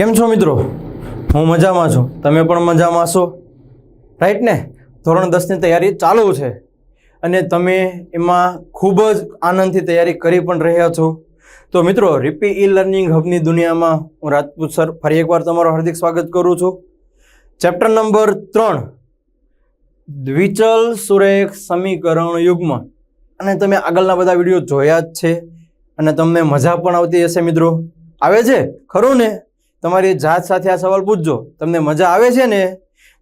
કેમ છો મિત્રો? હું મજામાં છું. તમે પણ મજામાં છો રાઈટ ને? ધોરણ દસની તૈયારી ચાલુ છે. અને તમે એમાં ખૂબ જ આનંદથી તૈયારી કરી પણ રહ્યા છો. તો મિત્રો રીપી ઈ લર્નિંગ હબની દુનિયામાં હું રાજપૂત સર ફરી એકવાર તમારું હાર્દિક સ્વાગત કરું છું. ચેપ્ટર નંબર ત્રણ. દ્વિચલ સુરેખ સમીકરણ યુગ્મ. અને તમે આગળના બધા વીડિયો જોયા જ છે. અને તમને મજા પણ આવતી હશે મિત્રો. આવે છે? ખરું ને? તમારી જાત સાથે આ સવાલ પૂછજો. તમને મજા આવે છે ને?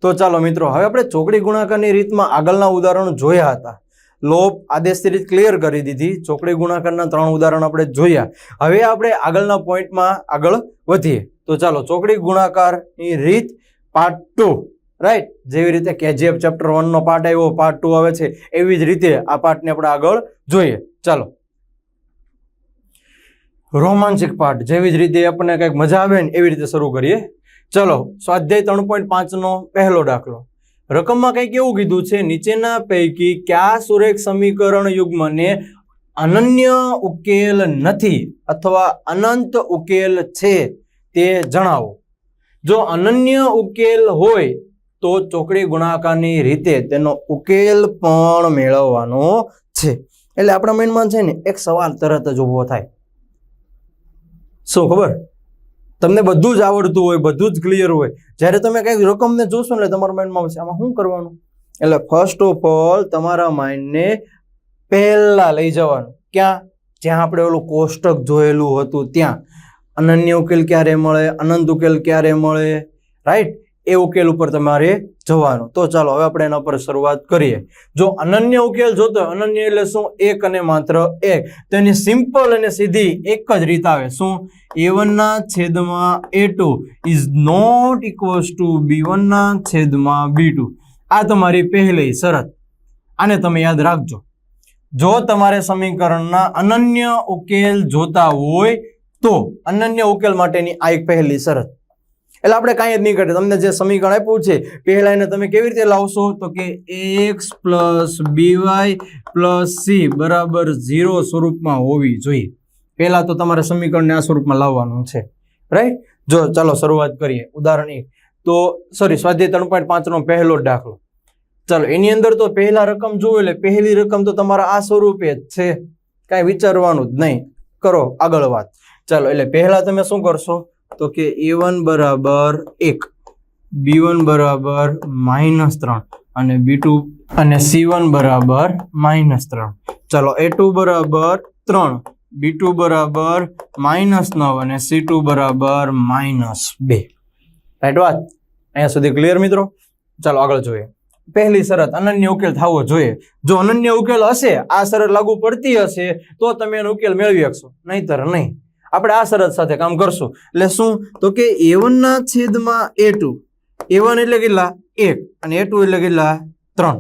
તો ચાલો મિત્રો, હવે આપણે ચોકડી ગુણાકારની રીતમાં આગળના ઉદાહરણો જોયા હતા. લોપ, આદેશની રીત ક્લિયર કરી દીધી. ચોકડી ગુણાકારના ત્રણ ઉદાહરણ આપણે જોયા. હવે આપણે આગળના પોઈન્ટમાં આગળ વધીએ. તો ચાલો, ચોકડી ગુણાકારની રીત પાર્ટ ટુ રાઈટ જેવી રીતે કેજીએફ ચેપ્ટર વનનો પાર્ટ આવ્યો પાર્ટ ટુ આવે છે, એવી જ રીતે આ પાર્ટને આપણે આગળ જોઈએ. ચાલો રોમાંચિક પાઠ. જેવી જ રીતે આપણને કંઈક મજા આવે ને એવી રીતે શરૂ કરીએ. ચલો, સ્વાધ્યાય ત્રણ પોઈન્ટ પાંચનો પહેલો દાખલો. રકમમાં કંઈક એવું કીધું છે, નીચેના પૈકી કયા સુરેખ સમીકરણ યુગ્મને અનન્ય ઉકેલ નથી અથવા અનંત ઉકેલ છે તે જણાવો. જો અનન્ય ઉકેલ હોય તો ચોકડી ગુણાકારની રીતે તેનો ઉકેલ પણ મેળવવાનો છે. એટલે આપણા માઇન્ડમાં છે ને, એક સવાલ તરત જ ઊભો થાય. શું ખબર? તમને બધું જ આવડતું હોય, બધું જ ક્લિયર હોય. જ્યારે તમે કંઈક રકમને જોશો એટલે તમારા માઇન્ડમાં આવશે, આમાં શું કરવાનું? એટલે ફર્સ્ટ ઓફ ઓલ તમારા માઇન્ડને પહેલા લઈ જવાનું. ક્યાં? જ્યાં આપણે ઓલું કોષ્ટક જોયેલું હતું, ત્યાં. અનન્ય ઉકેલ ક્યારે મળે? અનંત ઉકેલ ક્યારે મળે? રાઈટ એ ઉકેલ ઉપર તમારે જવાનું. તો ચાલો, હવે આપણે એના પર શરૂઆત કરીએ. જો અનન્ય ઉકેલ જોતો અનન્ય એટલે શું? એક અને માત્ર એક. તો એની સિમ્પલ અને સીધી એક જ રીત આવે. શું? એ વનના છેદમાં A two is not equals to B વનના છેદમાં બી ટુ આ તમારી પહેલી શરત. આને તમે યાદ રાખજો. જો તમારે સમીકરણના અનન્ય ઉકેલ જોતા હોય, તો અનન્ય ઉકેલ માટેની આ એક પહેલી શરત. એટલે આપણે કાંઈ જ નહીં કરીએ તમને જે સમીકરણ આપ્યું છે, પહેલા એને તમે કેવી રીતે લાવશો? તો કે X plus B Y plus C બરાબર ઝીરો સ્વરૂપમાં હોવી જોઈએ. પહેલાં તો તમારે સમીકરણને આ સ્વરૂપમાં લાવવાનું છે. રાઈટ જો, ચાલો શરૂઆત કરીએ. ઉદાહરણ એક. તો સોરી સ્વાધ્યાય ત્રણ પોઈન્ટ પાંચનો પહેલો દાખલો. ચાલો, એની અંદર તો પહેલા રકમ જુઓ એટલે પહેલી રકમ તો તમારા આ સ્વરૂપે જ છે. કાંઈ વિચારવાનું જ નહીં. કરો આગળ વાત. ચાલો, એટલે પહેલાં તમે શું કરશો? તો કે એ વન બરાબર એક બી વન બરાબર માઇનસ ત્રણ અને બી ટુ અને સી વન બરાબર માઇનસ ત્રણ. ચાલો એ ટુ બરાબર ત્રણ બી ટુ બરાબર માઇનસ નવ અને સી ટુ બરાબર માઇનસ બે. રાઈટ વાત? અહીંયા સુધી ક્લિયર મિત્રો? ચાલો આગળ જોઈએ. પહેલી શરત અનન્ય ઉકેલ થવો જોઈએ. જો અનન્ય ઉકેલ હશે, આ શરત લાગુ પડતી હશે, તો તમે એનો ઉકેલ મેળવી શકશો. નહીતર નહીં. આપણે આ શરત સાથે કામ કરશું. એટલે શું? તો કે એ વનના છેદમાં એ ટુ એ વન એટલે કેટલા? એક. અને એ ટુ એટલે કેટલા? ત્રણ.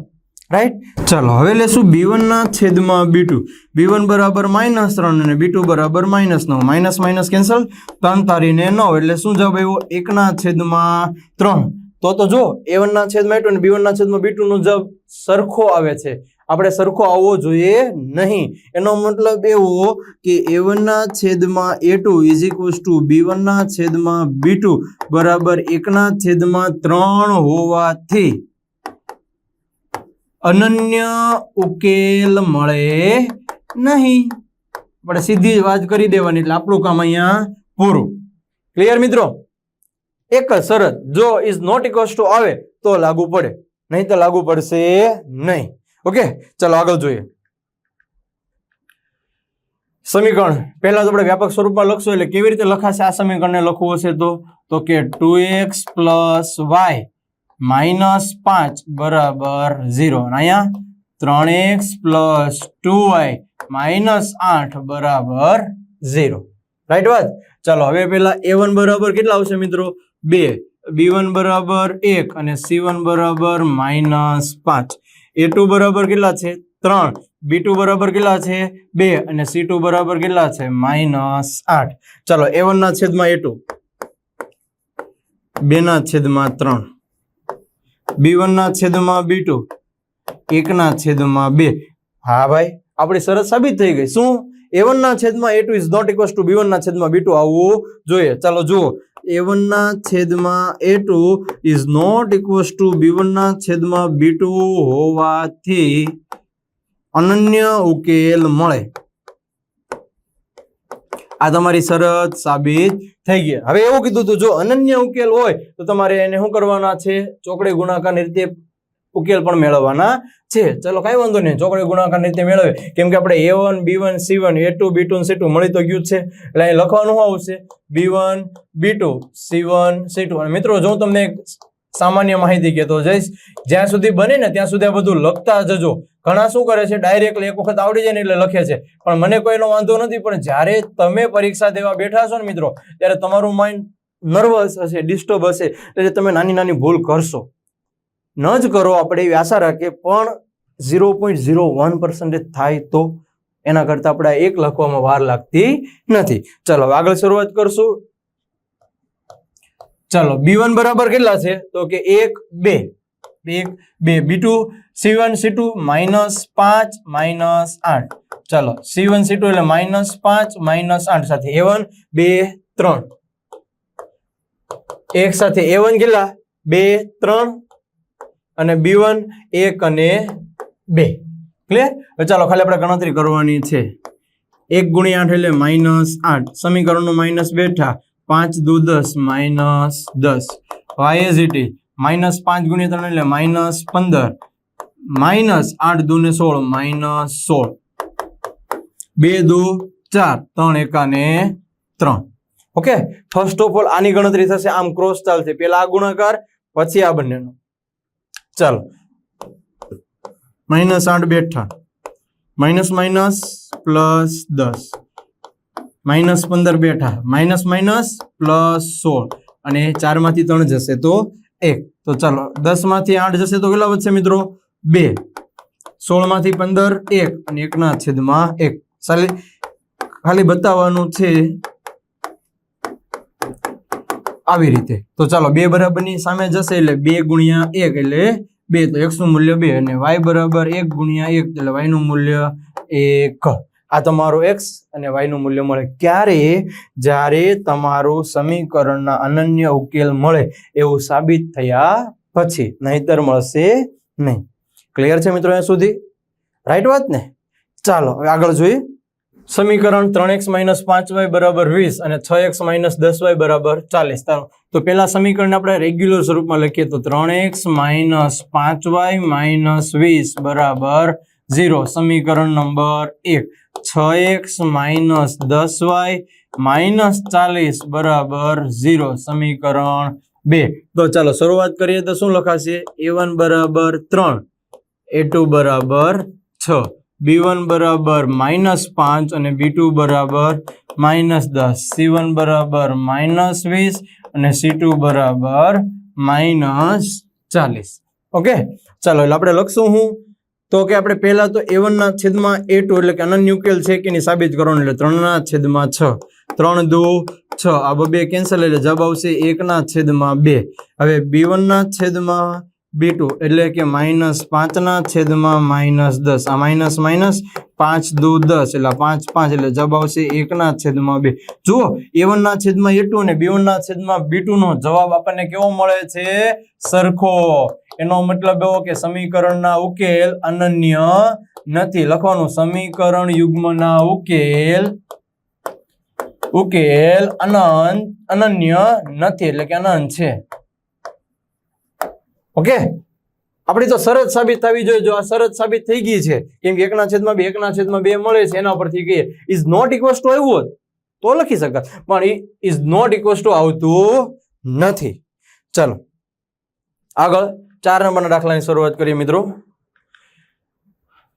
રાઈટ ચાલો, હવે લેશું બી વનના છેદમાં બી ટુ બી વન બરાબર માઇનસ ત્રણ અને બી ટુ બરાબર માઇનસ નવ. Minus minus cancel. ત્રણ તારીને નવ. એટલે શું જવાબ આવ્યો? એકના છેદમાં ત્રણ. તો તો જો એ વનના છેદમાં એ ટુ અને બી વનના છેદમાં બી ટુનો જવાબ સરખો આવે છે. આપણે સરખો આવવો જોઈએ નહીં. એનો મતલબ એવો કે એ વનના છેદમાં A two is equals to B વનના છેદમાં બી ટુ બરાબર એકના છેદમાં ત્રણ હોવાથી અનન્ય ઉકેલ મળે નહીં. આપણે સીધી જ વાત કરી દેવાની એટલે આપણું કામ અહીંયા પૂરું. ક્લિયર મિત્રો? એક જ શરત, જો ઇઝ નોટ ઇક્વલ્સ ટુ આવે તો લાગુ પડે, નહીં તો લાગુ પડશે નહીં. ઓકે, ચાલો આગળ જોઈએ. સમીકરણ, પહેલા તો આપણે વ્યાપક સ્વરૂપમાં લખશું, એટલે કેવી રીતે લખાશે આ સમીકરણને લખવું હશે તો? તો કે two X plus Y minus પાંચ બરાબર ઝીરો. અહીંયા ત્રણ X plus two Y minus આઠ બરાબર ઝીરો. રાઈટ વાત? ચાલો, હવે પેલા એ વન બરાબર કેટલા આવશે મિત્રો? બે. બી વન બરાબર એક અને સી વન બરાબર માઇનસ પાંચ. એ ટુ બરાબર કેટલા છે? ત્રણ. બી ટુ બરાબર કેટલા છે? બે. અને સી ટુ બરાબર કેટલા છે? માઇનસ આઠ. ચાલો, એ વન ના છેદમાં એ ટુ. બે ના છેદમાં ત્રણ. બી વન ના છેદમાં બી ટુ. એકના છેદમાં બે. હા ભાઈ, આપણી શરત સાબિત થઈ ગઈ. શું? એ વન ના છેદમાં A two is not equals to B one ના છેદમાં બી ટુ. આવવું જોઈએ. ચાલો, જુઓ. એ વનના છેદમાં A is not equals to B વનના છેદમાં બી હોવાથી અનન્ય ઉકેલ મળે. આ તમારી શરત સાબિત થઈ ગઈ. હવે એવું કીધું હતું જો અનન્ય ઉકેલ હોય, તો તમારે એને શું કરવાના છે? ચોકડી ગુણાકારની રીતે ઉકેલ પણ મેળવવાના છે. ચલો, કઈ વાંધો નહીં. ચોકડી ગુણાકાર રીતે મેળવે. કેમ કે આપણે A one B one C one A two B two C two મળી તો ગયું છે. એટલે અહીં લખવાનું આવશે? B one B two C one C two અને મિત્રો, જો હું તમને સામાન્ય માહિતી કહેતો જઈશ, જ્યાં સુધી બને ને ત્યાં સુધી આ બધું લખતા જજો. ઘણા શું કરે છે? ડાયરેક્ટલી એક વખત આવડી જાય ને એટલે લખે છે. પણ મને કોઈનો વાંધો નથી, પણ જ્યારે તમે પરીક્ષા દેવા બેઠા છો ને મિત્રો, ત્યારે તમારું માઇન્ડ નર્વસ હશે ડિસ્ટર્બ હશે. એટલે તમે નાની નાની ભૂલ કરશો. ન જ કરો આપણે એવી આશા રાખીએ, પણ zero point zero one percentage થાય તો એના કરતાં આપણે એક લખવામાં વાર લાગતી નથી. ચલો આગળ શરૂઆત કરશું. ચલો બી વન બરાબર કેટલા છે? તો કે એક, બે. એક, બે. B two C one C two minus પાંચ માઇનસ આઠ. ચલો સી વન સી ટુ એટલે માઇનસ પાંચ માઇનસ આઠ સાથે એ વન બે, ત્રણ. એક સાથે એ વન કેટલા? બે, ત્રણ. અને બી વન, એક અને બે. ક્લિયર ચાલો, ખાલી આપણે ગણતરી કરવાની છે. એક ગુણ્યા આઠ એટલે માઇનસ આઠ. સમીકરણનું માઇનસ બેઠા પાંચ દુ દસ માઇનસ દસ. Y as it is minus પાંચ ગુણ્યા ત્રણ એટલે માઇનસ પંદર. માઇનસ આઠ દુ ને સોળ માઇનસ સોળ. બે દુ ચાર, ત્રણ એકાને ત્રણ. ઓકે ફર્સ્ટ ઓફ ઓલ આની ગણતરી થશે આમ ક્રોસ ચાલશે. પેલા આ ગુણાકાર, પછી આ બંનેનો. ચાલો. માઇનસ આઠ બેઠા. માઇનસ માઇનસ પ્લસ દસ. માઇનસ પંદર બેઠા. માઇનસ માઇનસ પ્લસ સોળ. અને ચારમાંથી ત્રણ જશે તો એક. તો ચાલો, દસમાંથી આઠ જશે તો કેટલા વધશે મિત્રો? બે. સોળમાંથી પંદર, એક. અને એકના છેદમાં એક. ખાલી ખાલી બતાવવાનું છે આવી રીતે. તો ચાલો બે બરાબરની સામે જશે એટલે બે ગુણ્યા એક એટલે બે તો એક્સનું મૂલ્ય બે અને વાય બરાબર એક ગુણ્યા એક એટલે વાયનું મૂલ્ય એક. આ તમારું એક્સ અને વાયનું મૂલ્ય મળે. ક્યારે? જ્યારે તમારું સમીકરણના અનન્ય ઉકેલ મળે એવું સાબિત થયા પછી. નહીતર મળશે નહીં. ક્લિયર છે મિત્રો અહીંયા સુધી? રાઈટ વાત ને? ચાલો, હવે આગળ જોઈએ. સમીકરણ ત્રણ એક્સ માઇનસ પાંચ વાય બરાબર વીસ અને છ એક્સ માઇનસ દસ વાય બરાબર ચાલીસ. ચાલો તો પેલા સમીકરણ આપણે રેગ્યુલર સ્વરૂપમાં લખીએ તો ત્રણ એક્સ માઇનસ પાંચ વાય માઇનસ વીસ બરાબર ઝીરો. સમીકરણ નંબર એક. છ એક્સ માઇનસ દસ વાય માઇનસ ચાલીસ બરાબર ઝીરો. સમીકરણ બે. તો ચાલો શરૂઆત કરીએ તો શું લખાશે? એ વન બરાબર ત્રણ. એ ટુ બરાબર છ. બી બરાબર માઇનસ પાંચ અને બી બરાબર માઇનસ દસ. સી વન બરાબર માઇનસ વીસ અને સી ટુ બરાબર માઇનસ ચાલીસ. ઓકે? ચાલો, એટલે આપણે લખશું હું. તો કે આપણે પહેલાં તો એ વનના છેદમાં એ ટુ એટલે કે અનન્ય ઉકેલ છે કે નહીં સાબિત કરવાનું એટલે ત્રણના છેદમાં છ. ત્રણ દો છ. આ બબે કેન્સલ એટલે જવાબ આવશે એકના છેદમાં બે. હવે બી વનના છેદમાં બી ટુ એટલે કે માઇનસ પાંચના છેદમાં માઇનસ દસ. આ માઇનસ માઇનસ પાંચ દુ દસ એટલે પાંચ પાંચ એટલે જવાબ આવશે એકના છેદમાં બે. જુઓ એ વનના છેદમાં એ ટુ અને બી વનના છેદમાં બી નો જવાબ આપણને કેવો મળે છે? સરખો. એનો મતલબ એવો કે સમીકરણના ઉકેલ અનન્ય નથી. લખવાનું સમીકરણ યુગ્મના ઉકેલ ઉકેલ અનંત, અનન્ય નથી. એટલે કે અનંત છે. ઓકે? આપણી તો શરત સાબિત થવી જોઈએ. જો આ શરત સાબિત થઈ ગઈ છે, કેમ કે એકના છેદમાં બે, એકના છેદમાં બે મળે છે, એના પરથી કહીએ ઇઝ નોટ ઇક્વલ્સ ટુ આવ્યું હોત, તો લખી શકાય પણ ઇઝ નોટ ઇક્વલ્સ ટુ આવતું નથી. ચલો, આગળ ચાર નંબરના દાખલાની શરૂઆત કરીએ મિત્રો.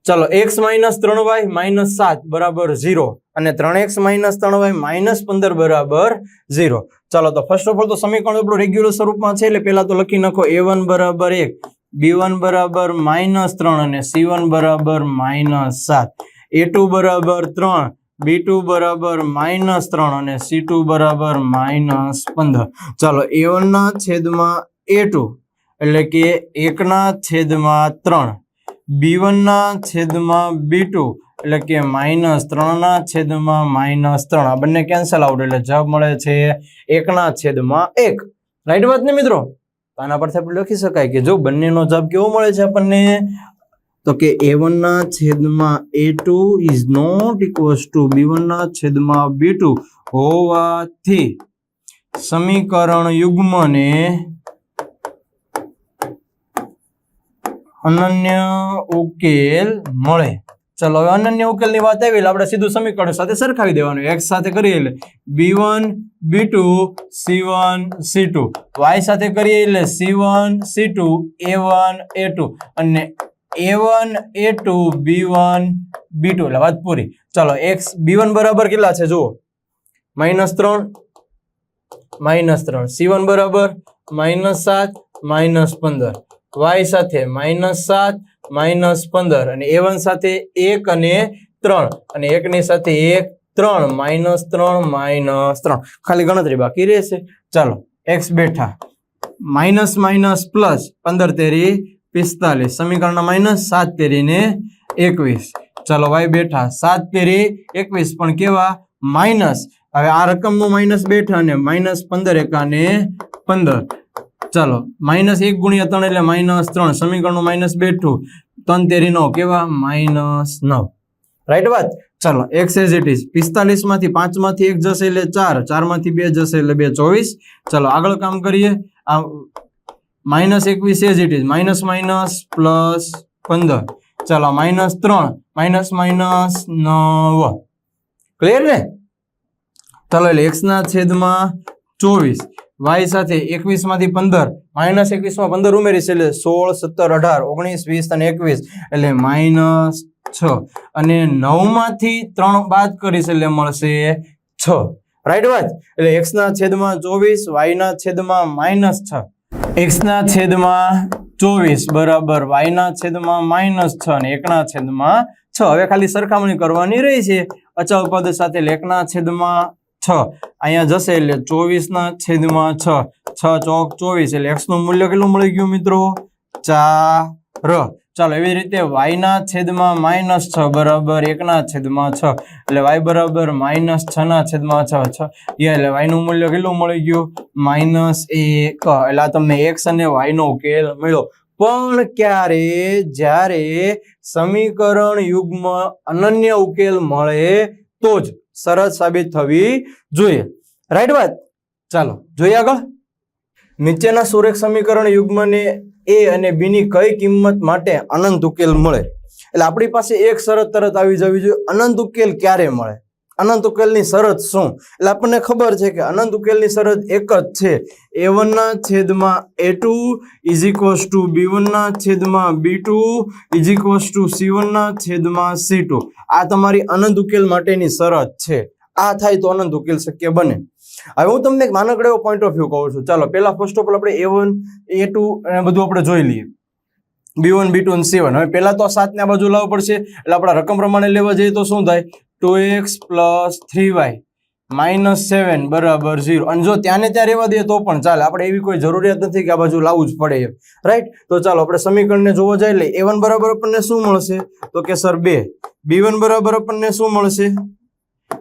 ચલો એક્સ માઇનસ ત્રણ વાય માઇનસ સાત, બરાબર ઝીરો અને ત્રણ એક્સ માઇનસ ત્રણ વાય માઇનસ પંદર, બરાબર ઝીરો ચાલો તો ફર્સ્ટ ઓફ ઓલ તો સમીકરણ આપણું રેગ્યુલર સ્વરૂપમાં છે, એટલે પહેલા તો લખી નાખો એ વન બરાબર એક બી વન બરાબર માઇનસ ત્રણ અને સી વન બરાબર માઇનસ સાત. એ ટુ બરાબર ત્રણ બી ટુ બરાબર માઇનસ ત્રણ અને સી ટુ બરાબર માઇનસ પંદર. ચાલો એ વનના છેદમાં એ ટુ એટલે કે એકના છેદમાં ત્રણ બી વનના છેદમાં બી ટુ એટલે કે માઇનસ ત્રણના છેદમાં માઇનસ ત્રણ. આ બંને કેન્સલ આઉટ એટલે જવાબ મળે છે એકના છેદમાં એક. રાઈટ વાત ને મિત્રો? આના પરથી આપણે લખી શકાય કે જો બંનેનો જવાબ કેવો મળે છે આપણને? તો કે એ વનના છેદમાં A two is not equals to B વનના છેદમાં બી ટુ હોવાથી સમીકરણ યુગ્મને અનન્ય ઉકેલ મળે. ચલો, હવે અનન્ય ઉકેલની વાત આવી આપણે સીધું સમીકરણ સાથે સરખાવી દેવાનું. એક્સ સાથે કરીએ એટલે B one B two C one C two Y સાથે કરીએ એટલે C one C two A one A two અને A one A two B one B two એટલે વાત પૂરી. ચલો એક્સ બી વન બરાબર કેટલા છે? જુઓ. માઇનસ ત્રણ માઇનસ ત્રણ. સી વન બરાબર માઇનસ સાત માઇનસ પંદર. વાય સાથે માઇનસ સાત માઇનસ પંદર અને એ વન સાથે એક અને ત્રણ અને એકની સાથે એક, ત્રણ માઇનસ ત્રણ માઇનસ ત્રણ. ખાલી ગણતરી બાકી રહેશે. ચાલો એક્સ બેઠા. માઇનસ માઇનસ પ્લસ પંદર તેરી પિસ્તાલીસ. સમીકરણના માઇનસ સાત તેરી ને એકવીસ. ચાલો વાય બેઠા. સાત તેરી એકવીસ, પણ કેવા? માઇનસ હવે આ રકમનું માઇનસ બેઠા અને માઇનસ પંદર એકાને પંદર. ચાલો, માઇનસ એક ગુણ્યા ત્રણ એટલે માઇનસ ત્રણ, સમીકરણનું માઇનસ બેઠું ત્રણ તેરી નવ, કેવા? માઇનસ નવ. રાઈટ વાત? ચાલો એક્સ એઝ ઇટ ઇઝ પિસ્તાલીસમાંથી પાંચમાંથી એક જશે એટલે ચાર ચારમાંથી બે જશે એટલે બે ચોવીસ. ચાલો, આગળ કામ કરીએ. આ માઇનસ એકવીસ as it is minus minus plus પંદર. ચાલો, માઇનસ ત્રણ, માઇનસ માઇનસ નવ. ક્લિયર ને? ચાલો, એટલે એક્સના છેદમાં ચોવીસ. વાય સાથે એકવીસમાંથી પંદર, માઇનસ એકવીસમાં પંદર ઉમેરીશ એટલે સોળ, સત્તર, અઢાર, ઓગણીસ, વીસ અને એકવીસ એટલે માઇનસ છ. અને નવમાંથી ત્રણ બાદ કરીશ એટલે મળશે છ. રાઈટ વાત? એટલે એક્સ ના છેદમાં ચોવીસ વાય ના છેદમાં માઇનસ છ. એક્સ ના છેદમાં ચોવીસ, બરાબર. વાય ના છેદમાં માઇનસ છ અને એકના છેદમાં છ. હવે ખાલી સરખામણી કરવાની રહી છે. અચળ પદ સાથે એટલે છેદમાં છ. અહીંયા જશે એટલે ચોવીસ ના છેદમાં છ. છ ચોક ચોવીસ. એટલે એક્સનું મૂલ્ય કેટલું મળી ગયું મિત્રો? ચાર. ચાલો, એવી રીતે વાય ના છેદમાં માઇનસ છ બરાબર એકના છેદમાં છ. એટલે વાય બરાબર માઇનસ છ ના છેદમાં છ. છ. એટલે વાયનું મૂલ્ય કેટલું મળી ગયું? માઇનસ એક. એટલે તમને એક્સ અને વાય નો ઉકેલ મળ્યો. પણ ક્યારે? જ્યારે સમીકરણ યુગ્મ અનન્ય ઉકેલ મળે તો જ. સરળ સાબિત થવી જોઈએ. રાઈટ વાત? ચાલો, જોઈએ આગળ. નીચેના સુરેખ સમીકરણ યુગ્મને એ અને બીની કઈ કિંમત માટે અનંત ઉકેલ મળે? એટલે આપણી પાસે એક શરત તરત આવી જવી જોઈએ. અનંત ઉકેલ ક્યારે મળે? અનંત ઉકેલની શરત શું? એટલે આપણને ખબર છે કે અનંત ઉકેલની શરત એક જ છે. એ વનના છેદમાં A two is equals to B વનના છેદમાં B two is equals to C વનના છેદમાં સી ટુ આ તમારી અનંત ઉકેલ માટેની શરત છે. આ થાય તો અનંત ઉકેલ શક્ય બને. હવે હું તમને એક નાનકડો એવો પોઈન્ટ ઓફ વ્યૂ કહું છું. ચાલો, પહેલા ફર્સ્ટ ઓફ ઓલ આપણે એ વન એ ટુ અને બધું આપણે જોઈ લઈએ. બી વન બી ટુ અને સી વન હવે પહેલાં તો આ સાતને આ બાજુ લાવવું પડશે. એટલે આપણા રકમ પ્રમાણે લેવા જઈએ તો શું થાય? Two X plus three Y minus seven બરાબર ઝીરો. અને જો ત્યાંને ત્યાં રહેવા દઈએ તો પણ ચાલે. આપણે એવી કોઈ જરૂરિયાત નથી કે આ બાજુ લાવવું જ પડે એમ. રાઈટ તો ચાલો, આપણે સમીકરણને જોવા જઈએ એટલે એ વન બરાબર આપણને શું મળશે? તો કે સર બે. બી વન બરાબર આપણને શું મળશે?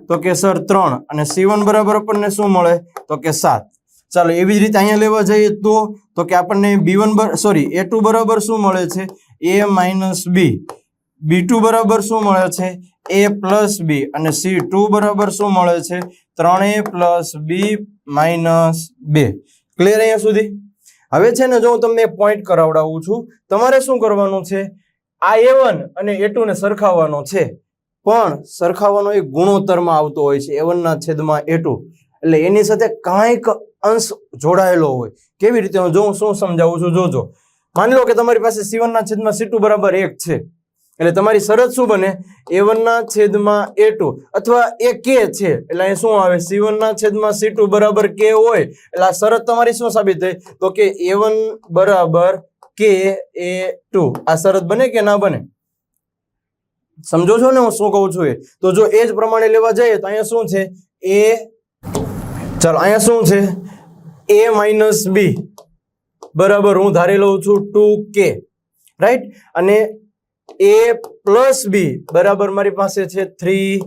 તો કે સર ત્રણ. અને સી વન બરાબર આપણને શું મળે? તો કે સાત. ચાલો, એવી જ રીતે અહીંયા લેવા જઈએ તો તો કે આપણને B one sorry A two બરાબર શું મળે છે? એ માઇનસ બી બી ટુ બરાબર શું મળે છે? એ પ્લસ બી અને સી ટુ બરાબર શું મળે છે? ત્રણ એ પ્લસ બી માઇનસ બે ક્લિયર અહીંયા સુધી? હવે છે ને જો હું તમને પોઈન્ટ કરાવડાવું છું, તમારે શું કરવાનું છે? આ એ વન અને એ ટુ ને સરખાવવાનો છે. પણ સરખાવવાનો એક ગુણોત્તરમાં આવતો હોય છે એ ના છેદમાં એ ટુ એટલે એની સાથે કાંઈક અંશ જોડાયેલો હોય. કેવી રીતે? હું જો હું શું સમજાવું છું, જોજો. માની લો કે તમારી પાસે સી ના છેદમાં સી ટુ બરાબર એક છે. એટલે તમારી શરત શું બને? એ વનના છેદમાં એ ટુ અથવા એ કે છે. એટલે અહીં શું આવે? સી વનના છેદમાં સી ટુ બરાબર કે હોય. એટલે આ શરત તમારી શું સાબિત થઈ? તો કે એ વન બરાબર કે એ ટુ આ શરત બને કે ના બને? સમજો છો ને હું શું કહું છું એ? તો જો એ જ પ્રમાણે લેવા જઈએ તો અહીંયા શું છે? એ ચાલો, અહીંયા શું છે? એ માઇનસ બી બરાબર, હું ધારી લઉં છું ટુ કે રાઈટ અને એ પ્લસ બી બરાબર મારી પાસે છે થ્રી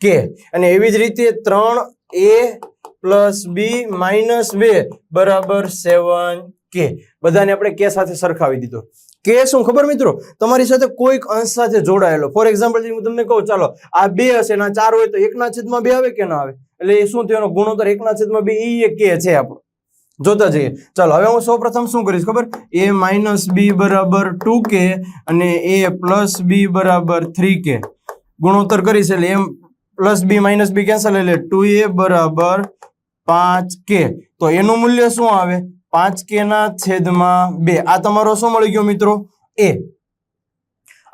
કે અને એવી જ રીતે ત્રણ એ પ્લસ બી માઇનસ બે. બરાબર સેવન કે બધાને આપણે કે સાથે સરખાવી દીધો. કે શું, ખબર મિત્રો? તમારી સાથે કોઈક અંશ સાથે જોડાયેલો. ફોર એક્ઝામ્પલ હું તમને કહું, ચાલો, આ બે હશે ને ચાર હોય તો એકના છેદમાં બે આવે કે ના આવે? એટલે એ શું થયો? ગુણોત્તર એકના છેદમાં બે એ કે છે આપણો. જોતા જઈએ. ચાલો, હવે હું સૌપ્રથમ શું કરીશ ખબર? એ માઇનસ બી બરાબર ટુ કે અને એ પ્લસ બી બરાબર થ્રી કે ગુણોત્તર કરીશ એટલે એમ plus B minus B cancel એટલે ટુ એ બરાબર પાંચ કે તો એનું મૂલ્ય શું આવે? પાંચ કે ના છેદમાં બે. આ તમારો શું મળી ગયો મિત્રો? એ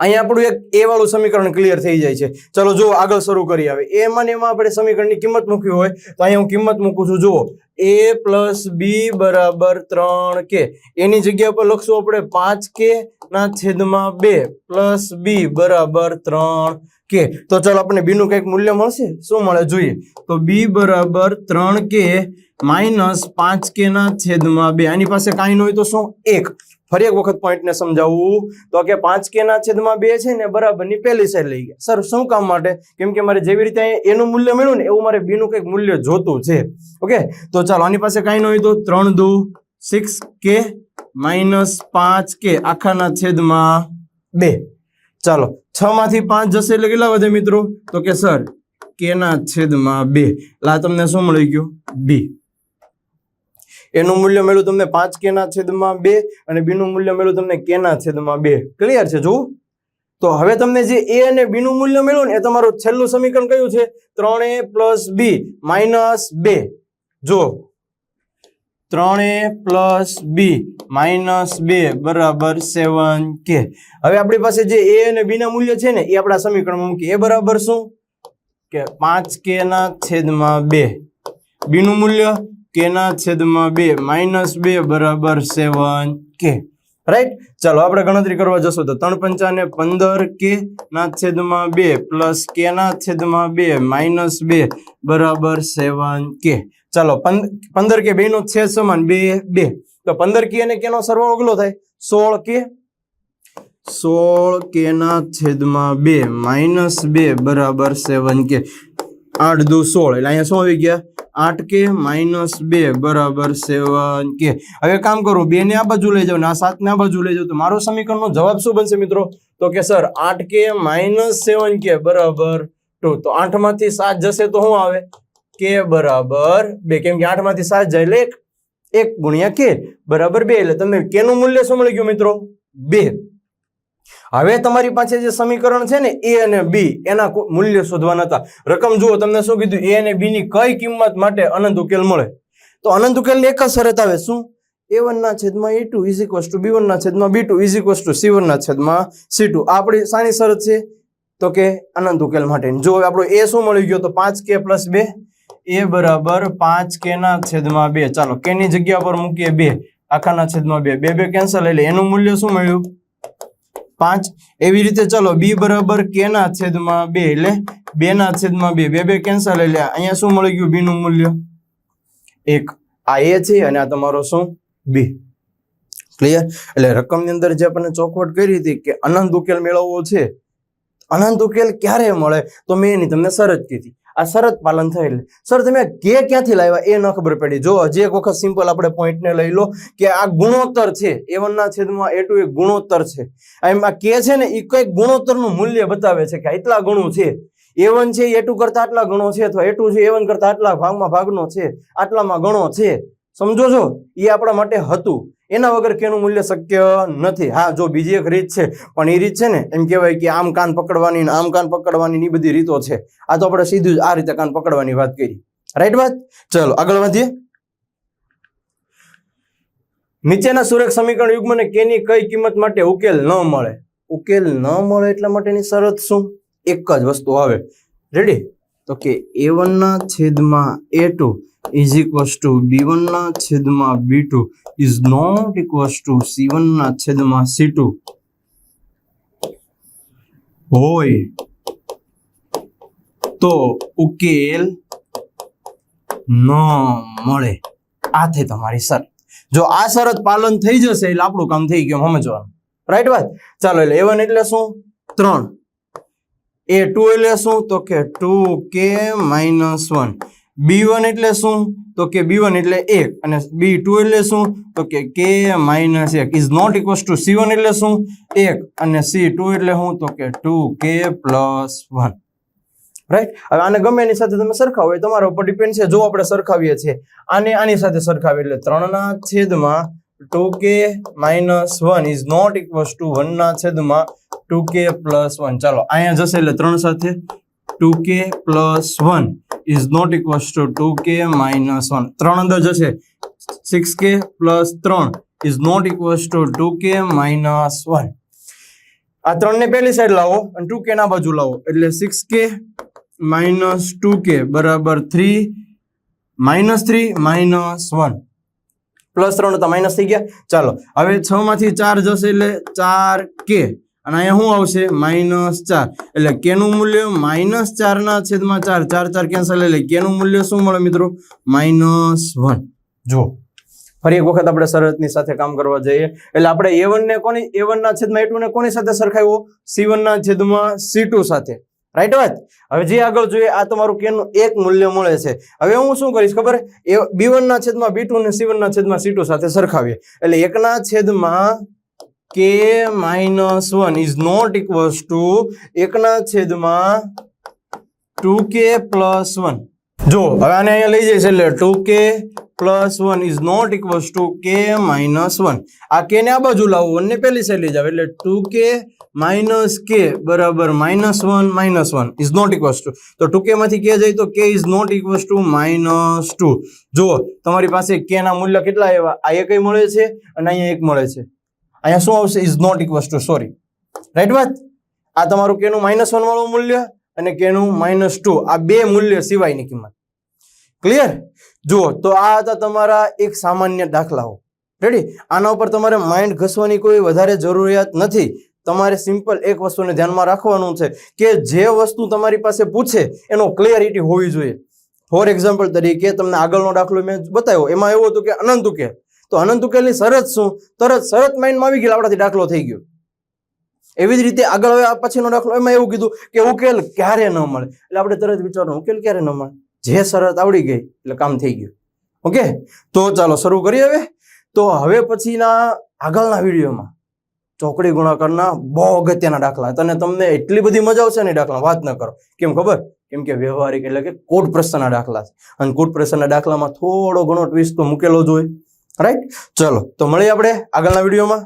અહીંયા આપણું એક એ વાળું સમીકરણ ક્લિયર થઈ જાય છે. ચલો જો આગળ શરૂ કરી આવે એમાં ને એમાં આપણે સમીકરણની કિંમત મૂકવી હોય, તો અહીંયા હું કિંમત મૂકું છું. જુઓ એ પ્લસ બી બરાબર ત્રણ કે એની જગ્યા પર લખશું આપણે પાંચ કે ના છેદમાં બે પ્લસ બી બરાબર ત્રણ કે તો ચાલો આપણને બીનું કંઈક મૂલ્ય મળશે? શું મળે? જોઈએ. તો બી બરાબર ત્રણ કે માઇનસ પાંચ કે ના છેદમાં બે. આની પાસે કાંઈ ન હોય તો શું? એક. ફરી એક વખત પોઈન્ટને સમજાવવું તો કે પાંચ કે ના છેદમાં બે છે ને બરાબરની પહેલી સાઈડ લઈ ગયા. સર, શું કામ માટે? કેમ કે મારે જેવી રીતે એનું મૂલ્ય મળ્યું ને એવું મારે બી નું કંઈક મૂલ્ય જોતું છે. ઓકે? તો ચાલો, આની પાસે કાંઈ ન તો ત્રણ દુ સિક્સ કે માઇનસ પાંચ કે આખાના છેદમાં બે. ચાલો, છ માંથી પાંચ જશે એટલે કેટલા વધે મિત્રો? તો કે સર કે ના છેદમાં બે. આ તમને શું મળી ગયું? બી એનું મૂલ્ય મળ્યું તમને પાંચ કે ના છેદમાં બે અને બી નું મૂલ્ય મળ્યું તમને કે ના છેદમાં બે. ક્લિયર છે, જુઓ. તો હવે તમને જે એ અને બી નું મૂલ્ય મળ્યું ને એ તમારું છેલ્લું સમીકરણ કયું છે? ત્રણ એ પ્લસ બી માઇનસ બે. જો ત્રણ એ પ્લસ બી માઇનસ બે બરાબર સેવન કે. હવે આપણી પાસે જે એ અને બી ના મૂલ્ય છે ને, એ આપણા સમીકરણમાં મૂકીએ. એ બરાબર શું? કે પાંચ કે ના છેદમાં બે. બી નું મૂલ્ય? કે ના છેદમાં બે? માઇનસ બે બરાબર સેવન કે. રાઈટ ચાલો, આપણે ગણતરી કરવા જશું તો ત્રણ પંચાને પંદર કે ના છેદમાં બે પ્લસ કે ના છેદમાં બે માઇનસ બે બરાબર સેવન કે. ચાલો પંદ- પંદર કે બે નો છેદ સમાન, બે બે. તો પંદર કે અને કેનો સરવાળો કેટલો થાય? સોળ કે. સોળ કે ના છેદમાં બે માઇનસ બે બરાબર સેવન કે. આઠ દુ સોળ. એટલે અહીંયા શું આવી ગયા? આઠ કે માઇનસ બે. બરાબર, સેવન કે. હવે કામ કરો બે ને આ બાજુ લઈ જાઓ ને આ સાત ને આ બાજુ લઈ જાઓ તો મારો સમીકરણનો જવાબ શું બનશે મિત્રો? તો કે સર, આઠ કે માઇનસ સેવન કે. બરાબર. ટુ તો આઠમાંથી સાત જશે તો શું આવે? કે બરાબર. બે, કેમ કે આઠમાંથી સાત જાય એટલે એક. ગુણ્યા કે. બરાબર બે. એટલે તમને કે નું મૂલ્ય શું મળી ગયું મિત્રો? બે. હવે તમારી પાસે જે સમીકરણ છે ને એ અને બી એના મૂલ્ય શોધવાના હતા. રકમ જુઓ, તમને શું કીધું? એ અને બી ની કઈ કિંમત માટે અનંત ઉકેલ મળે? તો અનંત ઉકેલ એક જ શરત આવે, શું? એ વન ના છેદમાં A two is equals to B one ના છેદમાં B two is equals to C one ના છેદમાં સી ટુ. આપણી શાની શરત છે. તો કે અનંત ઉકેલ માટે જો આપણો એ શું મળી ગયો? તો પાંચ કે પ્લસ બે? એ બરાબર પાંચ કે ના છેદમાં બે. ચાલો, કે ની જગ્યા પર મૂકીએ બે. આખાના છેદમાં બે. બે બે કેન્સલ, એટલે એનું મૂલ્ય શું મળ્યું? પાંચ. એવી રીતે ચલો, બી બરાબર કે ના છેદમાં બે એટલે બે ના છેદમાં બે. બે બે કેન્સલ એટલે અહીંયા શું મળી ગયું? બી નું મૂલ્ય એક. આ એ છે અને આ તમારો શું? બી. ક્લિયર એટલે રકમની અંદર જે આપણને ચોખવટ કરી હતી કે અનંત ઉકેલ મેળવવો છે, અનંત ઉકેલ ક્યારે મળે? તો મેં એની તમને શરત કીધી. આ શરત પાલન થયેલ. સર, તમે કે ક્યાંથી લાવ્યા એ ન ખબર પડી. જો હજી એક વખત સિમ્પલ આપણે પોઈન્ટને લઈ લો કે આ ગુણોત્તર છે એ વનના છેદમાં એ ટુ એ ગુણોત્તર છે. આ એમાં કે છે ને એ કંઈક ગુણોત્તરનું મૂલ્ય બતાવે છે કે આટલા ગણું છે. એ વન છે એ ટુ કરતા આટલા ગણો છે અથવા એ ટુ છે એ વન કરતા આટલા ભાગમાં ભાગનો છે, આટલામાં ગણો છે. સમજો છો? એ આપણા માટે હતું. એના વગર કેનું મૂલ્ય શક્ય નથી. હા, જો બીજી એક રીત છે, પણ એ રીત છે ને, એમ કહેવાય કે આમ કાન પકડવાની આમ કાન પકડવાની એ બધી રીતો છે. આ તો આપણે સીધું જ આ રીતે કાન પકડવાની વાત કરી. રાઈટ વાત? ચલો, આગળ વધીએ. નીચેના સુરેખ સમીકરણ યુગ્મને કેની કઈ કિંમત માટે ઉકેલ ન મળે? ઉકેલ ન મળે એટલા માટેની શરત શું? એક જ વસ્તુ આવે. રેડી તો કે એ ના છેદમાં A two is equals to B ના છેદમાં B two is not equals to C ના છેદમાં સી હોય તો ઉકેલ ન મળે આ થઈ તમારી શરત. જો આ શરત પાલન થઈ જશે એટલે આપણું કામ થઈ ગયું સમજવાનું. રાઈટ વાત ચાલો એટલે એવન એટલે શું? ત્રણ. એ ટુ એટલે શું? તો કે two K minus one B one એટલે શું? તો કે બી વન એટલે એક. અને બી ટુ એટલે શું? તો કે કે માઇનસ એક. Is not equals to C one એટલે શું? એક. અને સી ટુ એટલે શું? તો કે two K plus one. Right હવે આને ગમે એની સાથે તમે સરખાવો, એ તમારા ઉપર ડિપેન્ડ છે. જો આપણે સરખાવીએ છીએ, આને આની સાથે સરખાવીએ એટલે ત્રણના છેદમાં two K minus one. Is not equals to વનના છેદમાં ટુ કે પ્લસ વન. ચાલો, અહીંયા જશે એટલે ત્રણ સાથે two K plus one is not equals to two K minus one. ત્રણ અંદર જશે. સિક્સ કે પ્લસ ત્રણ is not equals to two K minus one. આ ત્રણને પહેલી સાઈડ લાવો અને ટુ કે ના બાજુ લાવો. એટલે સિક્સ કે માઇનસ ટુ બરાબર three minus three minus one. Plus ત્રણ હતા માઇનસ થઈ ગયા. ચાલો, હવે છ માંથી ચાર જશે એટલે ચાર કે. અને અહીંયા શું આવશે? માઇનસ ચાર. એટલે કેનું મૂલ્ય? માઇનસ ચારના છેદમાં ચાર. ચાર ચાર કેન્સલ એટલે કેનું મૂલ્ય શું મળે મિત્રો? Minus one. જો ફરી એક વખત આપણે શરતની સાથે કામ કરવા જઈએ. એટલે આપણે એ વન ને કોની એ વન ના છેદમાં એ ને કોની સાથે સરખાવ્યો? સી ના છેદમાં સી સાથે. રાઈટ વાત? હવે જે આગળ જોઈએ, આ તમારું કેનું એક મૂલ્ય મળે છે. હવે હું શું કરીશ ખબર? એ બી ના છેદમાં બી ને સી ના છેદમાં સી સાથે સરખાવીએ. એટલે એકના છેદમાં K minus one is not equals to એકના છેદમાં ટુ કે પ્લસ વન જો, હવે આને અહીંયા લઈ જઈશ એટલે two K plus one is not equals to K minus one આ કે ને આ બાજુ લાવો અને પહેલી સાઈડ લઈ જાવ એટલે ટુ કે માઇનસ કે બરાબર minus one minus one is not equals to તો ટુ કે માંથી કે જાય તો K is not equals to minus two જુઓ, તમારી પાસે કે ના મૂલ્ય કેટલા આવ્યા? આ એક મળે છે અને અહીંયા એક મળે છે. અહીંયા શું આવશે? Is not equal to sorry right વાત? આ તમારું કેનું માઇનસ વન વાળું મૂલ્ય અને કેનું માઇનસ ટુ આ બે મૂલ્ય સિવાયની કિંમત. ક્લિયર જુઓ, તો આ હતા તમારા એક સામાન્ય દાખલાઓ. રેડી આના ઉપર તમારે માઇન્ડ ઘસવાની કોઈ વધારે જરૂરિયાત નથી. તમારે સિમ્પલ એક વસ્તુને ધ્યાનમાં રાખવાનું છે કે જે વસ્તુ તમારી પાસે પૂછે, એનો ક્લિયરિટી હોવી જોઈએ. ફોર એક્ઝામ્પલ તરીકે તમને આગળનો દાખલો મેં બતાવ્યો. એમાં એવું હતું કે અનંત ઉકેલ. તો અનંત ઉકેલની શરત શું? તરત શરત માઇન્ડમાં આવી ગયેલા આપણાથી દાખલો થઈ ગયો. એવી જ રીતે આગળ હવે પછીનો દાખલો એમાં એવું કીધું કે ઉકેલ ક્યારે ન મળે. એટલે આપણે તરત વિચારવાનું, ઉકેલ ક્યારે ન મળે? જે શરત આવડી ગઈ, એટલે કામ થઈ ગયું. ઓકે? તો ચાલો શરૂ કરીએ હવે. તો હવે પછીના આગળના વિડીયોમાં ચોકડી ગુણાકારના બહુ અગત્યના દાખલા અને તમને એટલી બધી મજા આવશે ને દાખલા વાત ન કરો. કેમ ખબર? કેમ કે વ્યવહારિક એટલે કે કોટ પ્રશ્નના દાખલા છે. અને કોટ પ્રશ્નના દાખલામાં થોડો ઘણો ટ્વિસ્ટ તો મૂકેલો જ હોય. રાઈટ ચલો તો મળીએ આપણે આગળના વિડીયોમાં.